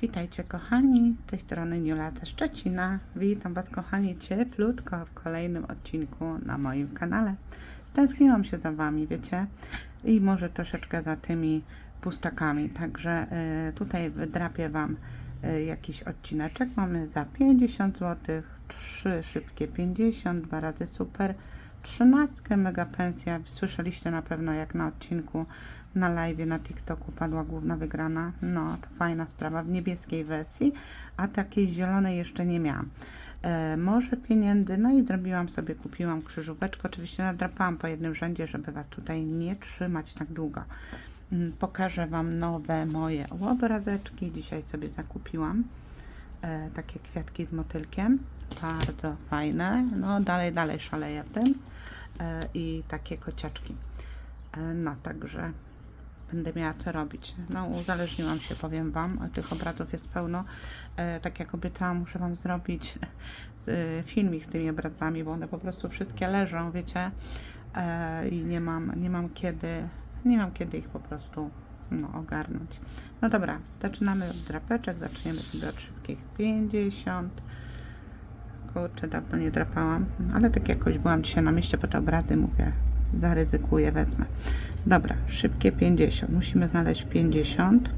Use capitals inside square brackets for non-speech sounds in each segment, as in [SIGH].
Witajcie kochani, z tej strony Niula ze Szczecina. Witam Was kochani cieplutko w kolejnym odcinku na moim kanale. Tęskniłam się za Wami, wiecie, i może troszeczkę za tymi pustakami, także y, tutaj wydrapię Wam y, jakiś odcineczek. Mamy za 50 zł, 3 szybkie 50, dwa razy super, 13 mega pensja. Słyszeliście na pewno jak na odcinku na live na TikToku padła główna wygrana. No, to fajna sprawa w niebieskiej wersji, a takiej zielonej jeszcze nie miałam. E, może pieniędzy, no i zrobiłam sobie, kupiłam krzyżóweczkę. Oczywiście nadrapałam po jednym rzędzie, żeby Was tutaj nie trzymać tak długo. Mm, Pokażę Wam nowe moje obrazeczki. Dzisiaj sobie zakupiłam e, takie kwiatki z motylkiem. Bardzo fajne. No dalej, dalej szaleję w tym. E, I takie kociaczki. E, No, także będę miała co robić. No, uzależniłam się, powiem Wam. Tych obrazów jest pełno. E, tak jak obiecałam, muszę Wam zrobić e, filmik z tymi obrazami, bo one po prostu wszystkie leżą, wiecie, e, i nie mam, nie mam kiedy, nie mam kiedy ich po prostu no, ogarnąć. No dobra, zaczynamy od drapeczek, zaczniemy sobie od szybkich 50. Kurczę, dawno nie drapałam, ale tak jakoś byłam dzisiaj na mieście po te obrazy, mówię, zaryzykuję, wezmę. Dobra, szybkie 50. Musimy znaleźć 50.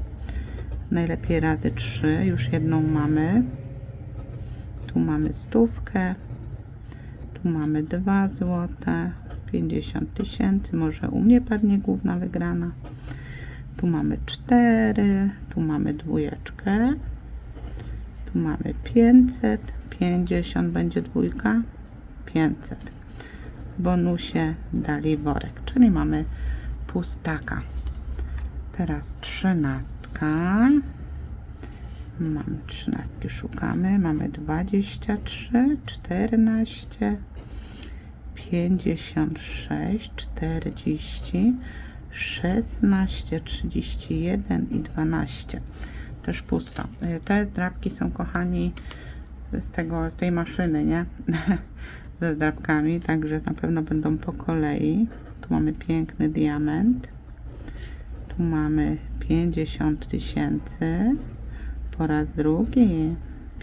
Najlepiej razy 3. Już jedną mamy. Tu mamy stówkę. Tu mamy 2 złote. 50 tysięcy. Może u mnie padnie główna wygrana. Tu mamy 4. Tu mamy dwójeczkę. Tu mamy 500. 50 będzie dwójka. 500 bonusie dali worek, czyli mamy pustaka. Teraz trzynastka. Mamy trzynastki, szukamy. Mamy 23, 14, 56, 40, 16, 31 i 12. Też pusto. Te drapki są, kochani, z, tego, z tej maszyny, nie? [LAUGHS] ze zdrabkami, także na pewno będą po kolei. Tu mamy piękny diament. Tu mamy 50 tysięcy. Po raz drugi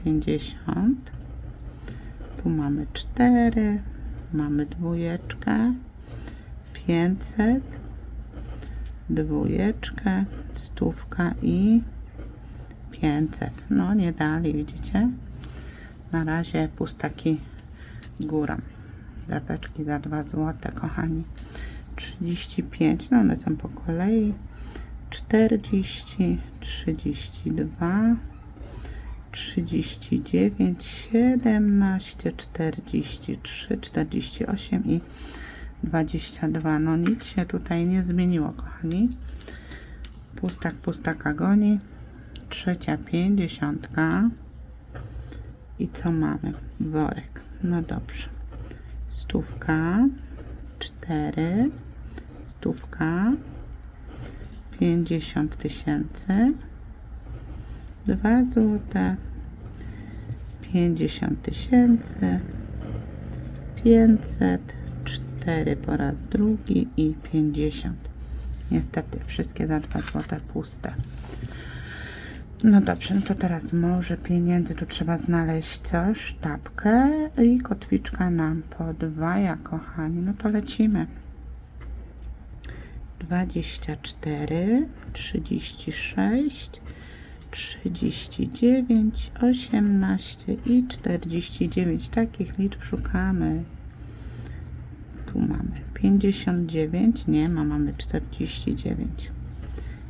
50. Tu mamy 4. Mamy dwójeczkę. 500. Dwójeczkę. Stówka i 500. No nie dali, widzicie? Na razie pustaki górą. Drapeczki za 2 zł, kochani. 35, no one są po kolei. 40, 32, 39, 17, 43, 48 i 22. No nic się tutaj nie zmieniło, kochani. Pustak, pustaka goni. Trzecia pięćdziesiątka. I co mamy? Worek. No dobrze. Stówka, cztery, stówka, pięćdziesiąt tysięcy, dwa złote, pięćdziesiąt tysięcy, pięćset, cztery po raz drugi i pięćdziesiąt. Niestety wszystkie za dwa złote puste. No dobrze, no to teraz może pieniędzy tu trzeba znaleźć coś, sztabkę i kotwiczka nam podwaja, kochani. No to lecimy. 24, 36, 39, 18 i 49. Takich liczb szukamy. Tu mamy 59, nie ma, mamy 49.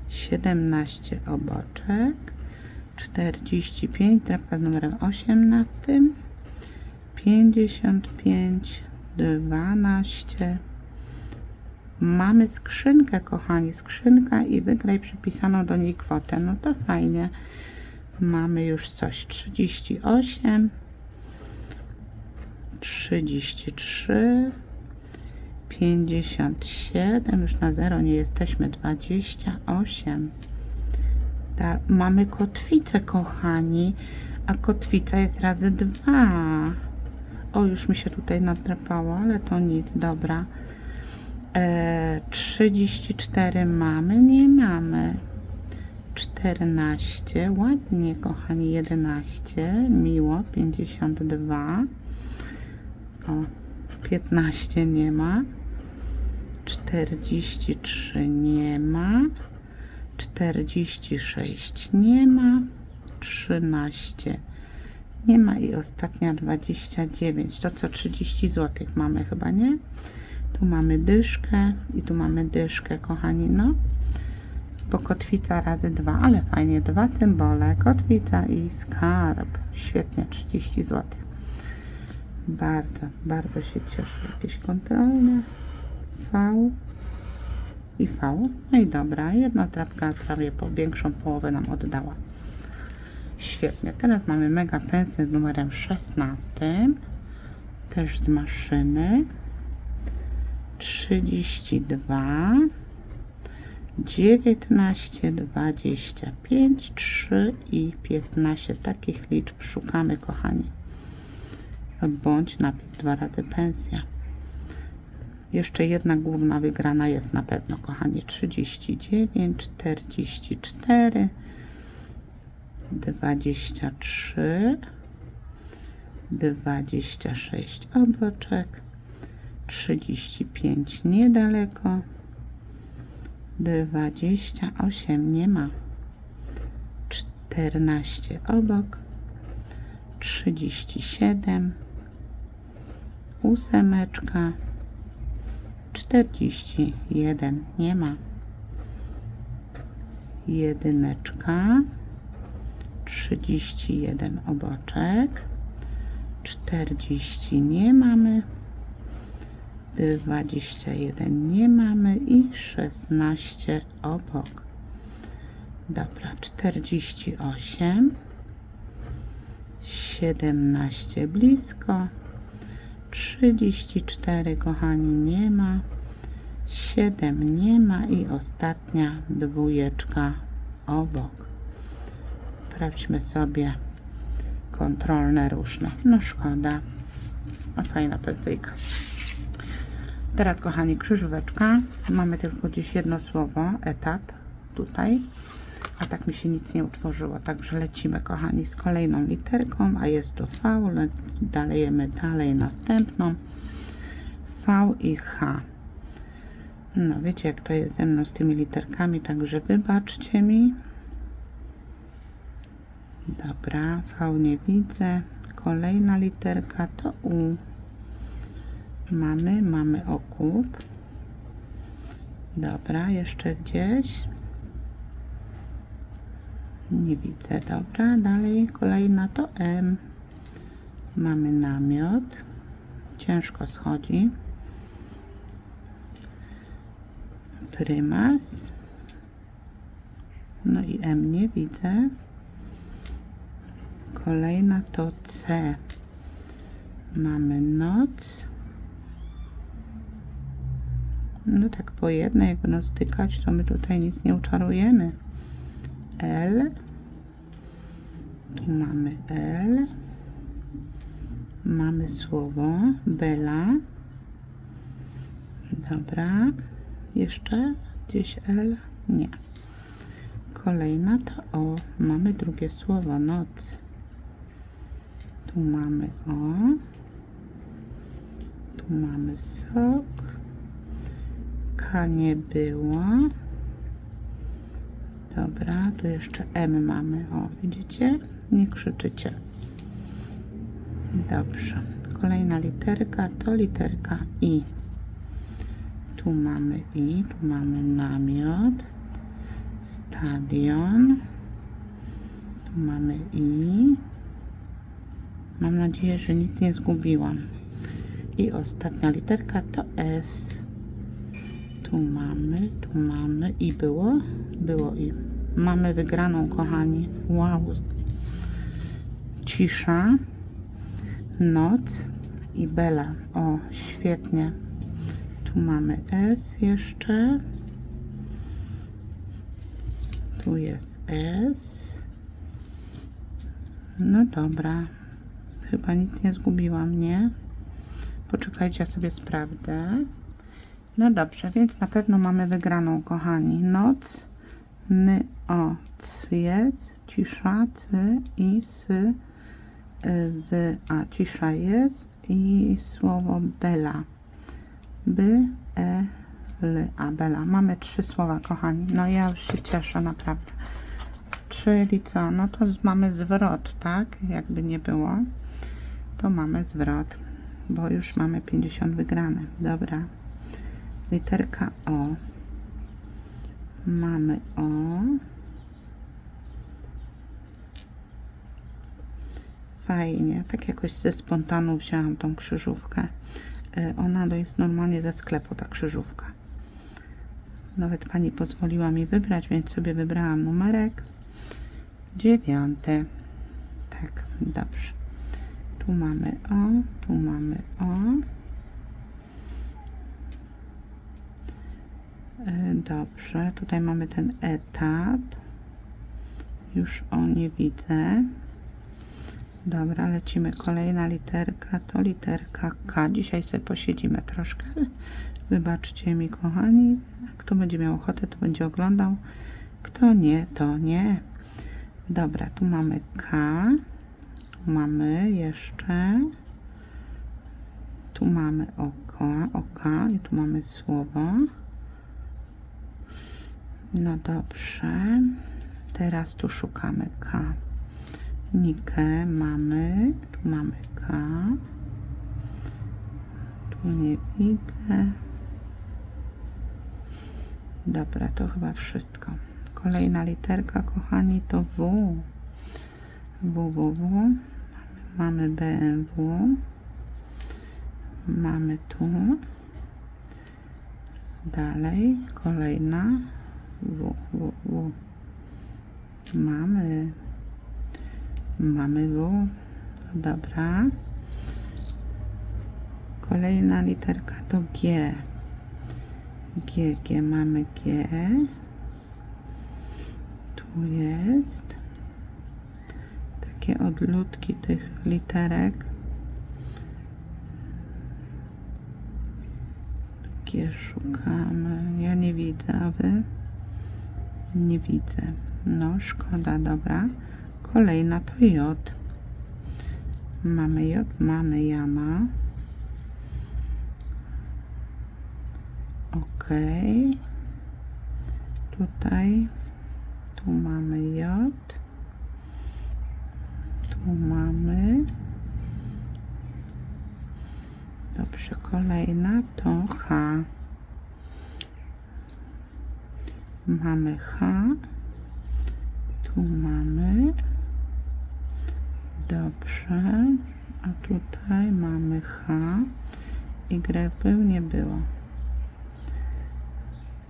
17 oboczek, 45, drapka z numerem 18, 55, 12. Mamy skrzynkę, kochani, skrzynka i wygraj przypisaną do niej kwotę. No to fajnie. Mamy już coś. 38, 33, 57, już na zero nie jesteśmy, 28. Ta, mamy kotwicę, kochani, a kotwica jest razy dwa. O, już mi się tutaj nadrapało, ale to nic, dobra. E, 34 mamy, nie mamy. 14, ładnie kochani, 11, miło, 52, o, 15 nie ma, 43 nie ma, 46 nie ma, 13 nie ma i ostatnia 29, to co 30 zł mamy chyba, nie? Tu mamy dyszkę i tu mamy dyszkę, kochani, no bo kotwica razy dwa, ale fajnie, dwa symbole, kotwica i skarb. Świetnie, 30 zł. Bardzo, bardzo się cieszę. Jakieś kontrolne. V i V. No i dobra, jedna trapka prawie po większą połowę nam oddała. Świetnie, teraz mamy mega pensję z numerem 16. Też z maszyny. 32 19, 25, 3 i 15. Z takich liczb szukamy, kochani. Bądź napis dwa razy pensja. Jeszcze jedna główna wygrana jest na pewno, kochani. 39, 44, 23, 26 oboczek, 35 niedaleko. 28 nie ma. 14 obok. 37. Ósemeczka. 41 nie ma. Jedyneczka. 31 oboczek. 40 nie mamy. 21 nie mamy i 16 obok. Dobra, 48, 17 blisko, 34 kochani nie ma, 7 nie ma i ostatnia dwójeczka obok. Sprawdźmy sobie kontrolne różne. No szkoda. A fajna pensyjka. Teraz, kochani, krzyżóweczka. Mamy tylko gdzieś jedno słowo, etap, tutaj. A tak mi się nic nie utworzyło. Także lecimy, kochani, z kolejną literką, a jest to V. Dalejemy dalej następną. V i H. No, wiecie, jak to jest ze mną z tymi literkami, także wybaczcie mi. Dobra, V nie widzę. Kolejna literka to U. Mamy, mamy okup. Dobra, jeszcze gdzieś. Nie widzę. Dobra, dalej kolejna to M. Mamy namiot. Ciężko schodzi. Prymas. No i M nie widzę. Kolejna to C. Mamy noc. No tak po jednej, jak będą stykać, to my tutaj nic nie uczarujemy. L. Tu mamy L. Mamy słowo Bela. Dobra. Jeszcze gdzieś L? Nie. Kolejna to O. Mamy drugie słowo noc. Tu mamy O. Tu mamy sok. K nie było. Dobra, tu jeszcze M mamy. O, widzicie? Nie krzyczycie. Dobrze. Kolejna literka to literka I. Tu mamy I, tu mamy namiot, stadion. Tu mamy I. Mam nadzieję, że nic nie zgubiłam. I ostatnia literka to S. Tu mamy, tu mamy i było, było i mamy wygraną, kochani. Wow. Cisza, noc i Bela. O, świetnie. Tu mamy S jeszcze. Tu jest S. No dobra. Chyba nic nie zgubiłam, nie? Poczekajcie, ja sobie sprawdzę. No dobrze, więc na pewno mamy wygraną, kochani. Noc, ny, o, c jest, cisza, cy i sy, y, z, a cisza jest i słowo bela. By, e, l, a bela. Mamy trzy słowa, kochani. No ja już się cieszę, naprawdę. Czyli co? No to mamy zwrot, tak? Jakby nie było, to mamy zwrot, bo już mamy 50 wygrane. Dobra. Literka O. Mamy O. Fajnie. Tak jakoś ze spontanu wzięłam tą krzyżówkę. E, Ona to jest normalnie ze sklepu ta krzyżówka. Nawet pani pozwoliła mi wybrać, więc sobie wybrałam numerek. Dziewiąty. Tak, dobrze. Tu mamy O, tu mamy O. Dobrze, tutaj mamy ten etap. Już o nie widzę. Dobra, lecimy. Kolejna literka to literka K. Dzisiaj sobie posiedzimy troszkę. Wybaczcie mi, kochani. Kto będzie miał ochotę, to będzie oglądał. Kto nie, to nie. Dobra, tu mamy K. Tu mamy jeszcze. Tu mamy oko, oka i tu mamy słowo. No dobrze. Teraz tu szukamy K. Nikę mamy. Tu mamy K. Tu nie widzę. Dobra, to chyba wszystko. Kolejna literka, kochani, to W. W, W, W. Mamy BMW. Mamy tu. Dalej, kolejna. W, W, W. Mamy. Mamy W. Dobra. Kolejna literka to G. G, G, mamy G. Tu jest. Takie odludki tych literek. G szukamy. Ja nie widzę, a wy? Nie widzę. No, szkoda, dobra. Kolejna to J. Mamy J, mamy Jama. Ok. Tutaj. Tu mamy J. Tu mamy. Dobrze, kolejna to H. Mamy H. Tu mamy. Dobrze. A tutaj mamy H. Y nie było.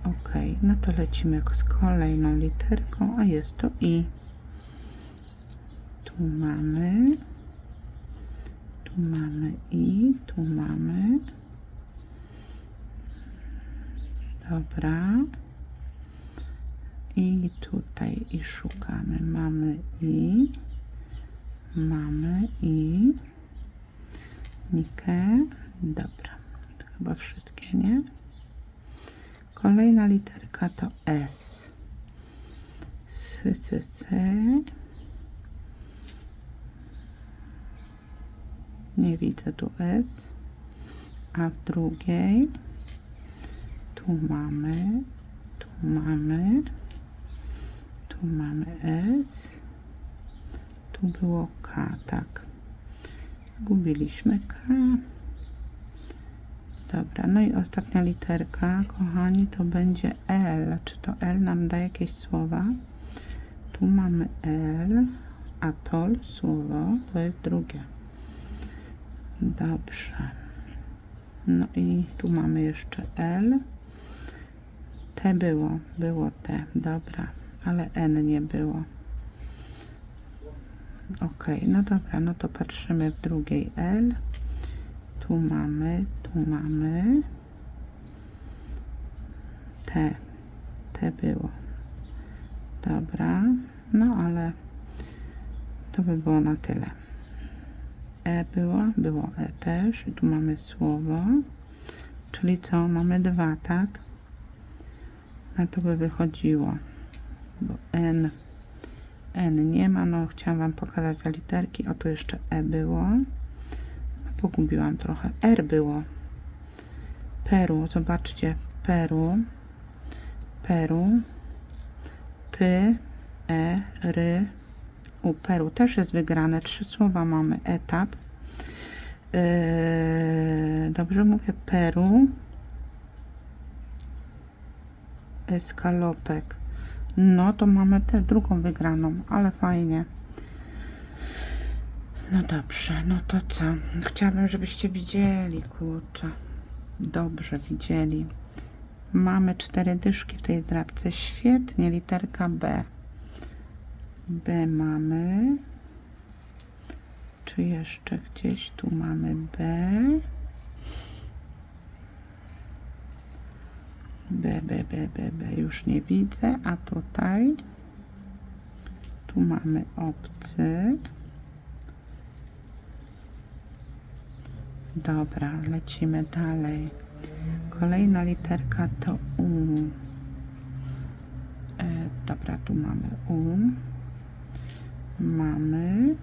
Ok, no to lecimy z kolejną literką, a jest to I. Tu mamy. Tu mamy I, tu mamy. Dobra. I tutaj i szukamy. Mamy I. Mamy I. Nikę. Dobra. To chyba wszystkie, nie? Kolejna literka to S. S, S, S. Nie widzę tu S. A w drugiej tu mamy, tu mamy, tu mamy S. Tu było K, tak. Zgubiliśmy K. Dobra, no i ostatnia literka, kochani, to będzie L. Czy to L nam da jakieś słowa? Tu mamy L, atol, słowo, to jest drugie. Dobrze. No i tu mamy jeszcze L. T było, było T, dobra, ale N nie było. Ok, no dobra, no to patrzymy w drugiej L. Tu mamy, tu mamy. T. T było. Dobra, no ale to by było na tyle. E było, było E też. I tu mamy słowo. Czyli co? Mamy dwa, tak? Na to by wychodziło. Bo N, N nie ma, no chciałam Wam pokazać te literki, o tu jeszcze E było, no, pogubiłam trochę, R było, Peru, zobaczcie, Peru, Peru, P, E, R, U, Peru. Też jest wygrane, trzy słowa mamy, etap, Yy, dobrze mówię, Peru, eskalopek. No to mamy tę drugą wygraną, ale fajnie. No dobrze, no to co? Chciałabym, żebyście widzieli, kurczę. Dobrze widzieli. Mamy cztery dyszki w tej drapce. Świetnie, literka B. B mamy. Czy jeszcze gdzieś tu mamy B? B, B, B, B, B już nie widzę, a tutaj tu mamy obcy. Dobra, lecimy dalej. Kolejna literka to U. E, dobra, tu mamy U. Mamy.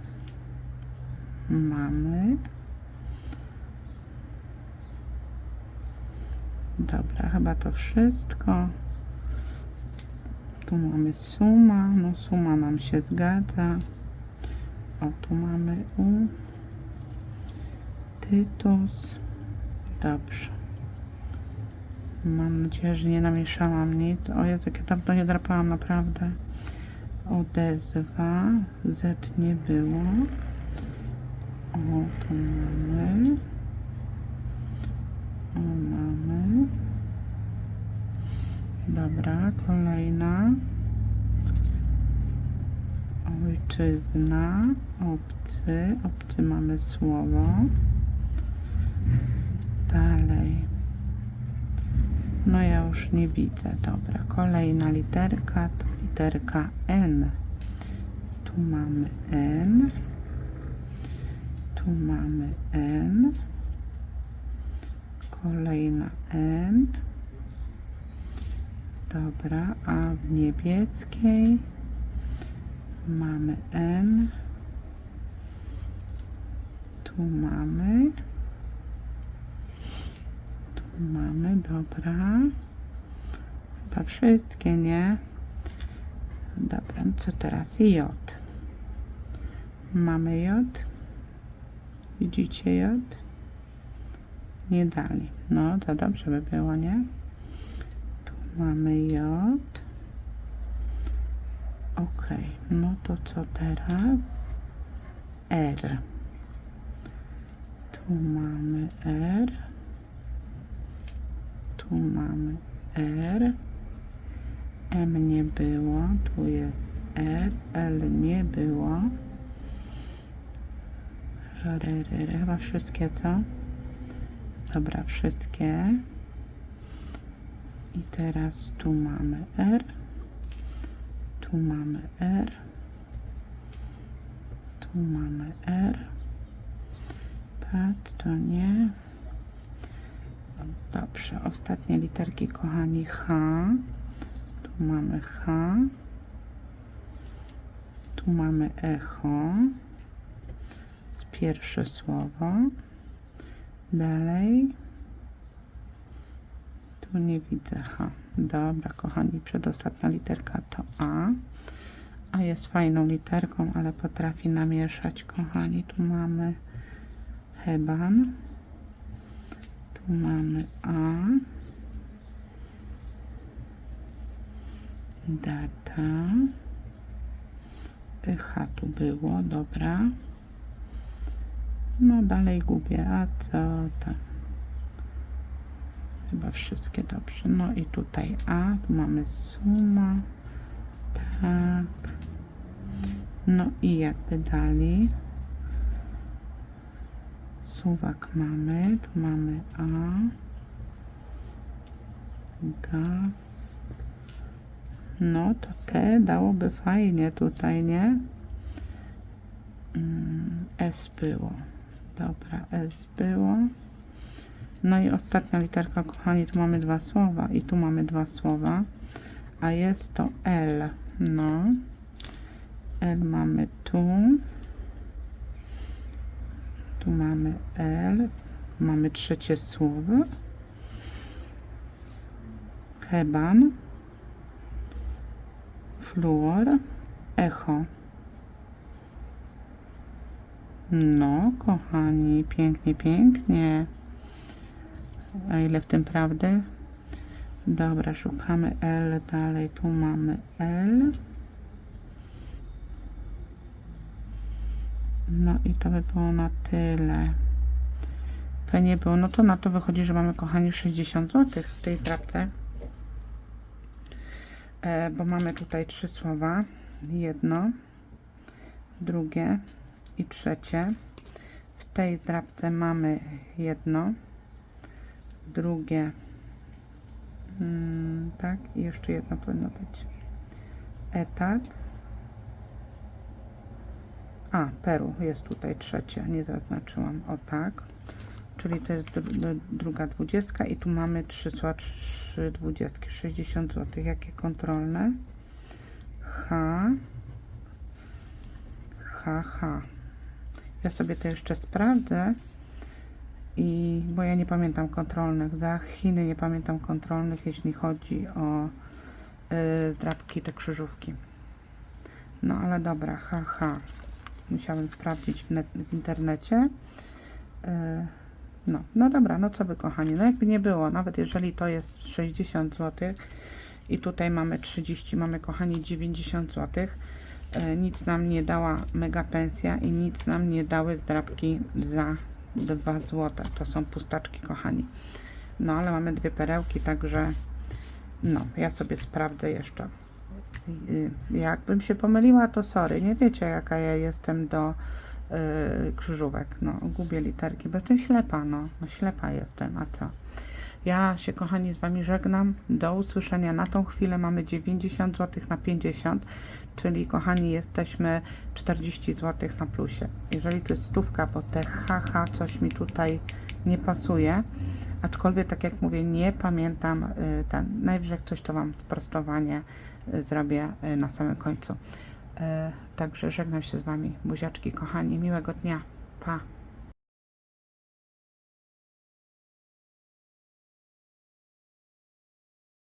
Mamy. Dobra, chyba to wszystko. Tu mamy suma. No suma nam się zgadza. O, tu mamy U. Tytus. Dobrze. Mam nadzieję, że nie namieszałam nic. O Jezu, jak ja dawno nie drapałam, naprawdę. Odezwa. Z nie było. O, tu mamy. O, mamy. Dobra, kolejna. Ojczyzna, obcy, obcy mamy słowo. Dalej. No ja już nie widzę. Dobra, kolejna literka to literka N. Tu mamy N. Tu mamy N. Kolejna N. Dobra, a w niebieskiej mamy N. Tu mamy. Tu mamy, dobra. Chyba wszystkie, nie? Dobra, no co teraz? J. Mamy J. Widzicie J? Nie dali. No, to dobrze by było, nie? Mamy J. Ok, no to co teraz? R. Tu mamy R. Tu mamy R. M nie było. Tu jest R. L nie było. R, R, R. Chyba wszystkie, co? Dobra, wszystkie. Teraz tu mamy R. Tu mamy R. Tu mamy R. Pat to nie. Dobrze, ostatnie literki, kochani. H. Tu mamy H. Tu mamy echo. Pierwsze słowo. Dalej. Tu nie widzę H. Dobra, kochani, przedostatnia literka to A. A jest fajną literką, ale potrafi namieszać, kochani. Tu mamy heban. Tu mamy A. Data. H tu było, dobra. No dalej gubię, a co tam? Chyba wszystkie dobrze. No i tutaj A, tu mamy suma. Tak. No i jakby dali. Suwak mamy, tu mamy A. Gaz. No to te dałoby fajnie tutaj, nie? Mm, S było. Dobra, S było. No i ostatnia literka, kochani, tu mamy dwa słowa i tu mamy dwa słowa, a jest to L. No. L mamy tu. Tu mamy L. Mamy trzecie słowo. Heban. Fluor. Echo. No, kochani, pięknie, pięknie. A ile w tym prawdy? Dobra, szukamy L dalej. Tu mamy L. No i to by było na tyle. To nie było. No to na to wychodzi, że mamy, kochani, 60 zł w tej trapce. E, bo mamy tutaj trzy słowa. Jedno, drugie i trzecie. W tej drapce mamy jedno, drugie, mm, tak, i jeszcze jedno powinno być. Etap. A, Peru jest tutaj trzecie, nie zaznaczyłam. O tak. Czyli to jest dru dru- druga dwudziestka i tu mamy trzy słowa, trzy dwudziestki, 60 zł. Jakie kontrolne? H. H, H. Ja sobie to jeszcze sprawdzę. I bo ja nie pamiętam kontrolnych. Za Chiny nie pamiętam kontrolnych, jeśli chodzi o y, drapki, te krzyżówki. No ale dobra, haha. Musiałem sprawdzić w, w internecie. Y, no, no dobra, no co by kochani, no jakby nie było, nawet jeżeli to jest 60 zł i tutaj mamy 30, mamy kochani 90 zł, e, nic nam nie dała mega pensja i nic nam nie dały zdrabki za 2 zł. To są pustaczki, kochani. No ale mamy dwie perełki, także no, ja sobie sprawdzę jeszcze. Y, Jakbym się pomyliła, to sorry. Nie wiecie, jaka ja jestem do y, krzyżówek. No, gubię literki, bo jestem ślepa, no. no. Ślepa jestem, a co? Ja się, kochani, z Wami żegnam. Do usłyszenia. Na tą chwilę mamy 90 zł na 50, czyli, kochani, jesteśmy 40 zł na plusie. Jeżeli to jest stówka, bo te haha coś mi tutaj nie pasuje, aczkolwiek, tak jak mówię, nie pamiętam y, ten. Najwyżej coś to Wam sprostowanie y, zrobię y, na samym końcu. Także żegnam się z Wami, buziaczki kochani. Miłego dnia. Pa.